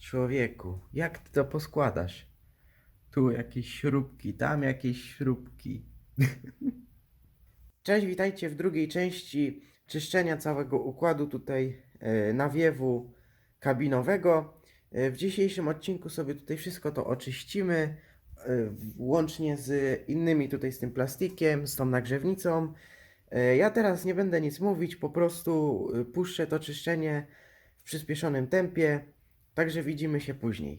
Człowieku, jak ty to poskładasz? Tu jakieś śrubki, tam jakieś śrubki. Cześć, witajcie w drugiej części czyszczenia całego układu tutaj e, nawiewu kabinowego. E, W dzisiejszym odcinku sobie tutaj wszystko to oczyścimy, e, łącznie z innymi tutaj z tym plastikiem, z tą nagrzewnicą. Ja teraz nie będę nic mówić, po prostu puszczę to czyszczenie w przyspieszonym tempie, także widzimy się później.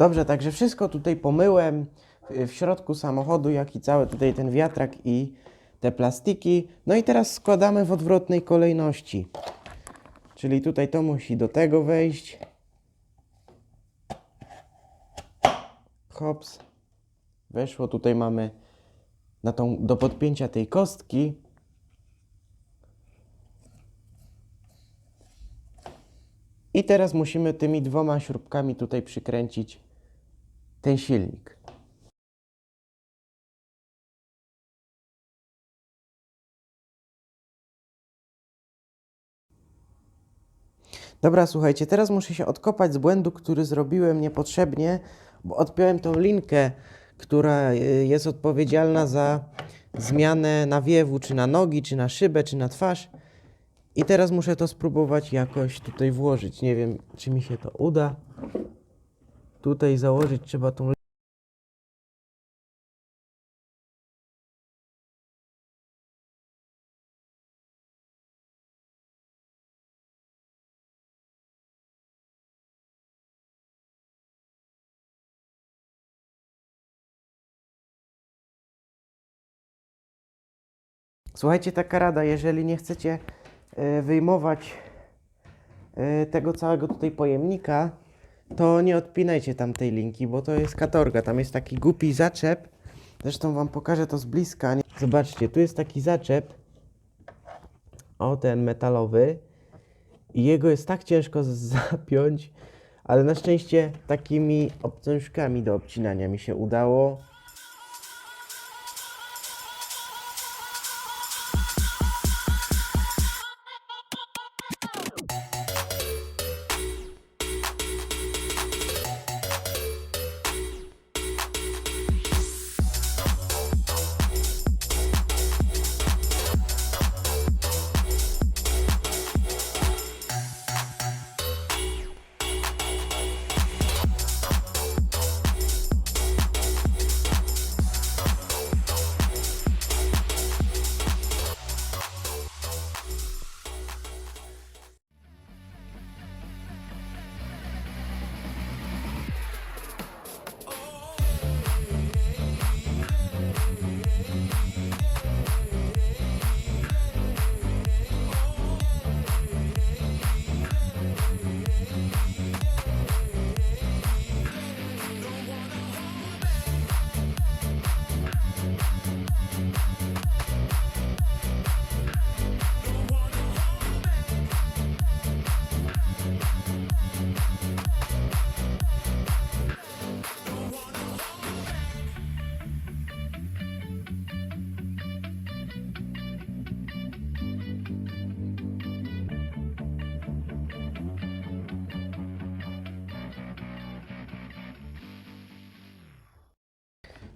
Dobrze, także wszystko tutaj pomyłem w- środku samochodu, jak i cały tutaj ten wiatrak i te plastiki. No i teraz składamy w odwrotnej kolejności. Czyli tutaj to musi do tego wejść. Hops. Weszło, tutaj mamy na tą, do podpięcia tej kostki. I teraz musimy tymi dwoma śrubkami tutaj przykręcić ten silnik. Dobra, słuchajcie, teraz muszę się odkopać z błędu, który zrobiłem niepotrzebnie, bo odpiąłem tą linkę, która y, jest odpowiedzialna za zmianę nawiewu, czy na nogi, czy na szybę, czy na twarz. I teraz muszę to spróbować jakoś tutaj włożyć. Nie wiem, czy mi się to uda. Tutaj założyć trzeba tą Słuchajcie, taka rada, jeżeli nie chcecie e, wyjmować e, tego całego tutaj pojemnika, to nie odpinajcie tam tej linki, bo to jest katorga. Tam jest taki głupi zaczep. Zresztą wam pokażę to z bliska. Zobaczcie, tu jest taki zaczep. O, ten metalowy. I jego jest tak ciężko zapiąć, ale na szczęście takimi obcążkami do obcinania mi się udało.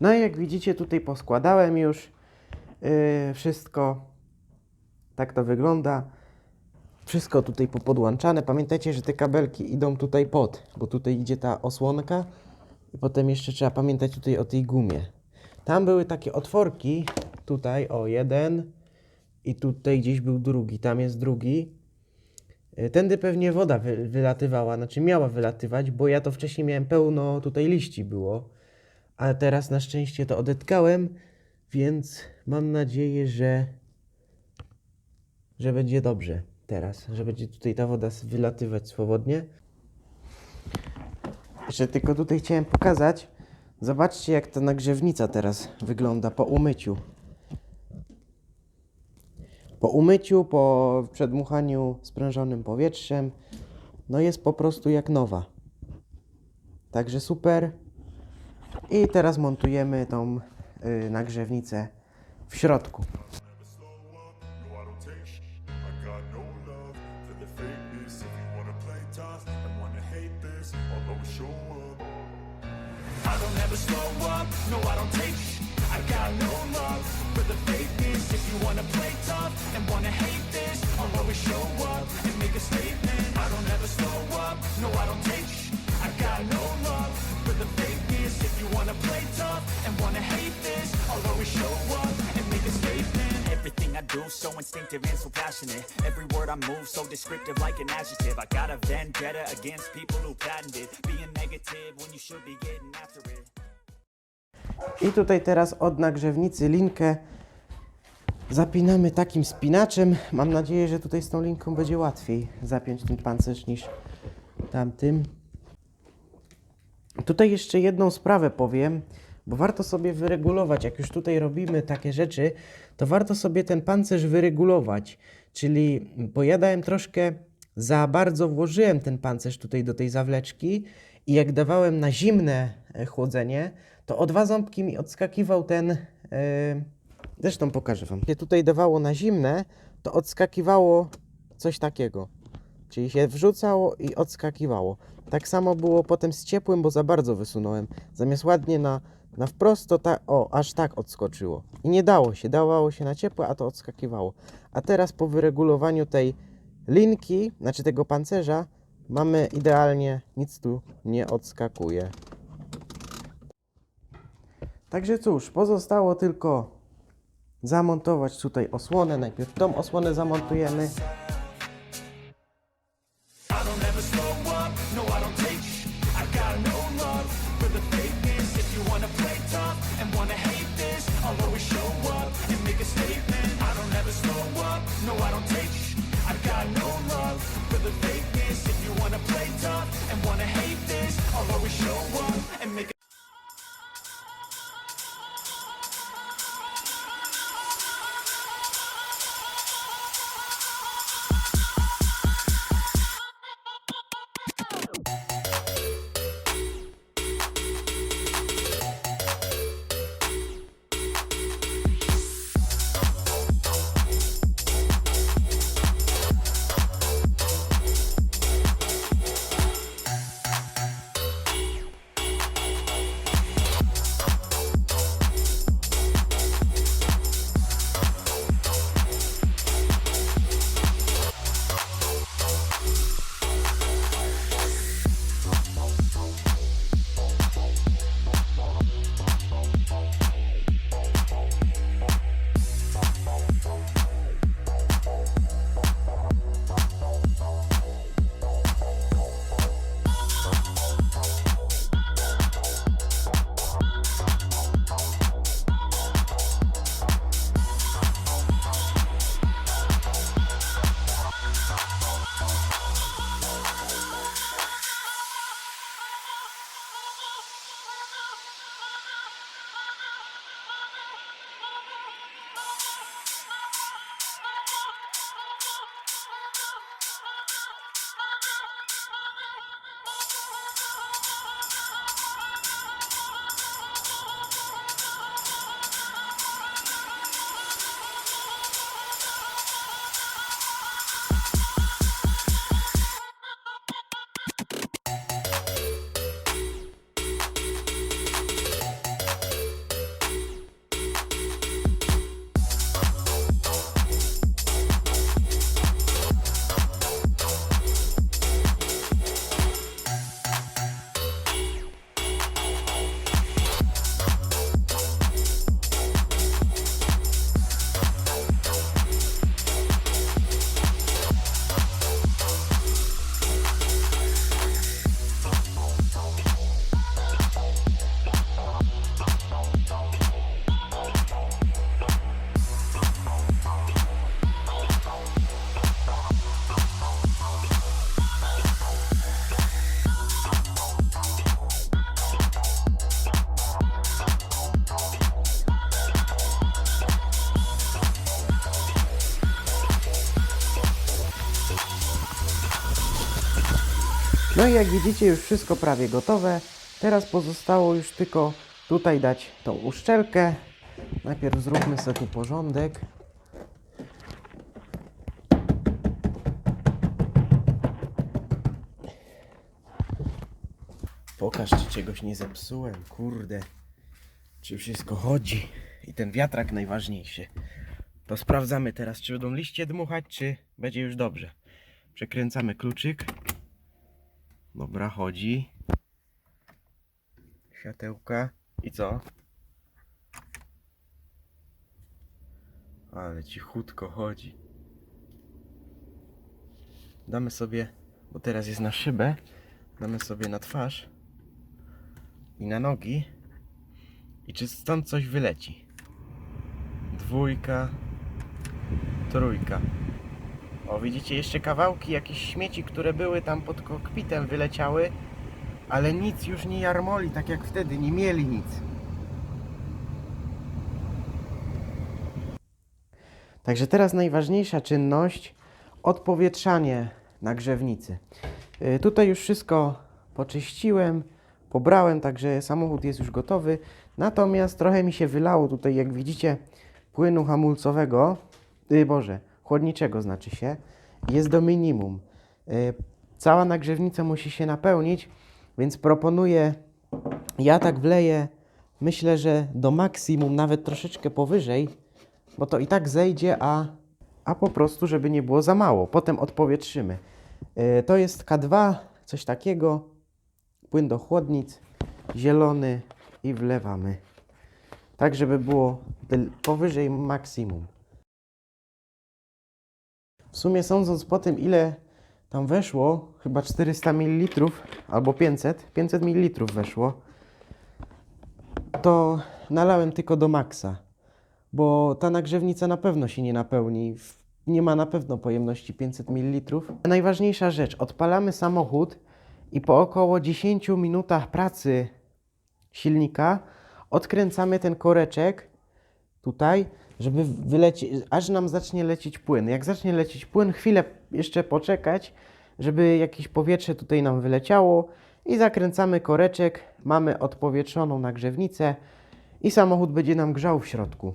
No i jak widzicie, tutaj poskładałem już yy, wszystko. Tak to wygląda. Wszystko tutaj popodłączane. Pamiętajcie, że te kabelki idą tutaj pod, bo tutaj idzie ta osłonka. I potem jeszcze trzeba pamiętać tutaj o tej gumie. Tam były takie otworki. Tutaj, o jeden. I tutaj gdzieś był drugi. Tam jest drugi. Y, Tędy pewnie woda wy, wylatywała, znaczy miała wylatywać, bo ja to wcześniej miałem pełno tutaj liści było. Ale teraz na szczęście to odetkałem, więc mam nadzieję, że, że będzie dobrze teraz, że będzie tutaj ta woda wylatywać swobodnie. Jeszcze tylko tutaj chciałem pokazać. Zobaczcie, jak ta nagrzewnica teraz wygląda po umyciu. Po umyciu, po przedmuchaniu sprężonym powietrzem, no jest po prostu jak nowa. Także super. I teraz montujemy tą y, nagrzewnicę w środku. I don't ever slow up, no, I don't take I got no the. If you wanna play tough and wanna hate this, I'll always show up and make a statement. Everything I do so instinctive and so passionate Every word I move so descriptive like an adjective I got a vendetta against people who patented Being negative when you should be getting after it I tutaj teraz od nagrzewnicy linkę zapinamy takim spinaczem. Mam nadzieję, że tutaj z tą linką będzie łatwiej zapiąć ten pancerz niż tamtym. Tutaj jeszcze jedną sprawę powiem, bo warto sobie wyregulować, jak już tutaj robimy takie rzeczy, to warto sobie ten pancerz wyregulować. Czyli, bo ja dałem troszkę za bardzo włożyłem ten pancerz tutaj do tej zawleczki i jak dawałem na zimne e, chłodzenie, to o dwa ząbki mi odskakiwał ten. e, zresztą pokażę Wam. Jak tutaj dawało na zimne, to odskakiwało coś takiego. Czyli się wrzucało i odskakiwało. Tak samo było potem z ciepłym, bo za bardzo wysunąłem. Zamiast ładnie na, na wprost, to ta, o, aż tak odskoczyło. I nie dało się, dawało się na ciepłe, a to odskakiwało. A teraz po wyregulowaniu tej linki, znaczy tego pancerza, mamy idealnie, nic tu nie odskakuje. Także cóż, pozostało tylko zamontować tutaj osłonę. Najpierw tą osłonę zamontujemy. No i jak widzicie już wszystko prawie gotowe. Teraz pozostało już tylko tutaj dać tą uszczelkę. Najpierw zróbmy sobie tu porządek. Pokaż, czy czegoś nie zepsułem, kurde. Czy wszystko chodzi. I ten wiatrak najważniejszy. To sprawdzamy teraz, czy będą liście dmuchać, czy będzie już dobrze. Przekręcamy kluczyk. Dobra, chodzi. Światełka. I co? Ale cichutko chodzi. Damy sobie, bo teraz jest na szybę, damy sobie na twarz i na nogi. I czy stąd coś wyleci? Dwójka, trójka. O, widzicie jeszcze kawałki, jakieś śmieci, które były tam pod kokpitem wyleciały, ale nic już nie jarmoli, tak jak wtedy, nie mieli nic. Także teraz najważniejsza czynność, odpowietrzanie nagrzewnicy. Y, Tutaj już wszystko poczyściłem, pobrałem, także samochód jest już gotowy. Natomiast trochę mi się wylało tutaj, jak widzicie, płynu hamulcowego, yy, Boże, chłodniczego znaczy się, jest do minimum. Y, Cała nagrzewnica musi się napełnić, więc proponuję, ja tak wleję, myślę, że do maksimum, nawet troszeczkę powyżej, bo to i tak zejdzie, a, a po prostu, żeby nie było za mało. Potem odpowietrzymy. Y, To jest K2, coś takiego, płyn do chłodnic, zielony i wlewamy. Tak, żeby było powyżej maksimum. W sumie sądząc po tym, ile tam weszło, chyba 400 ml albo 500, 500 ml weszło, to nalałem tylko do maksa, bo ta nagrzewnica na pewno się nie napełni nie ma na pewno pojemności 500 ml. Najważniejsza rzecz, odpalamy samochód i po około 10 minutach pracy silnika odkręcamy ten koreczek tutaj, żeby wylecieć, aż nam zacznie lecieć płyn. Jak zacznie lecieć płyn, chwilę jeszcze poczekać, żeby jakieś powietrze tutaj nam wyleciało i zakręcamy koreczek, mamy odpowietrzoną nagrzewnicę i samochód będzie nam grzał w środku.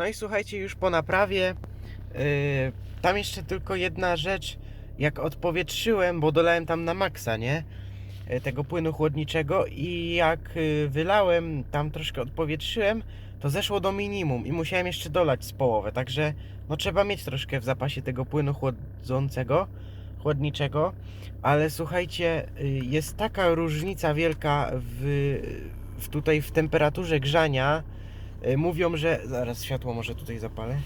No i słuchajcie, już po naprawie, yy, tam jeszcze tylko jedna rzecz, jak odpowietrzyłem, bo dolałem tam na maksa, nie? Yy, Tego płynu chłodniczego i jak yy, wylałem, tam troszkę odpowietrzyłem, to zeszło do minimum i musiałem jeszcze dolać z połowę, także no trzeba mieć troszkę w zapasie tego płynu chłodzącego, chłodniczego, ale słuchajcie, yy, jest taka różnica wielka w, w tutaj w temperaturze grzania, Y, Mówią, że. Zaraz światło może tutaj zapalę.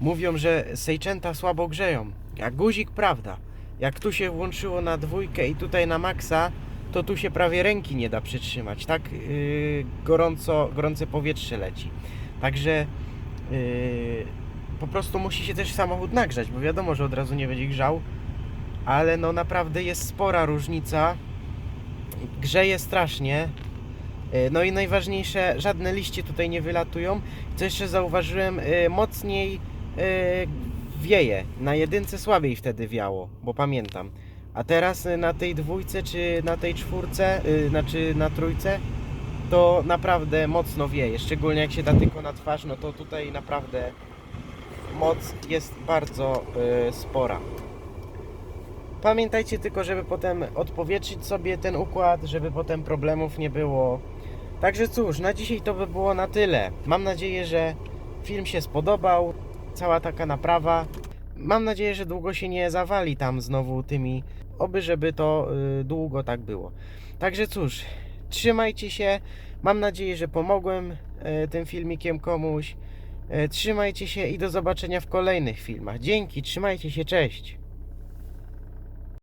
Mówią, że Sejczęta słabo grzeją. Jak guzik, prawda. Jak tu się włączyło na dwójkę i tutaj na maksa, to tu się prawie ręki nie da przytrzymać. Tak yy, gorąco, gorące powietrze leci. Także yy, po prostu musi się też samochód nagrzać, bo wiadomo, że od razu nie będzie grzał. Ale no naprawdę jest spora różnica. Grzeje strasznie. E, No i najważniejsze, żadne liście tutaj nie wylatują. Co jeszcze zauważyłem, e, mocniej e, wieje. Na jedynce słabiej wtedy wiało, bo pamiętam. A teraz na tej dwójce czy na tej czwórce, znaczy na trójce, to naprawdę mocno wieje. Szczególnie jak się da tylko na twarz, no to tutaj naprawdę moc jest bardzo spora. Pamiętajcie tylko, żeby potem odpowietrzyć sobie ten układ, żeby potem problemów nie było. Także cóż, na dzisiaj to by było na tyle. Mam nadzieję, że film się spodobał, cała taka naprawa. Mam nadzieję, że długo się nie zawali tam znowu tymi, oby żeby to y, długo tak było. Także cóż, trzymajcie się. Mam nadzieję, że pomogłem y, tym filmikiem komuś. Y, trzymajcie się i do zobaczenia w kolejnych filmach. Dzięki, trzymajcie się, cześć.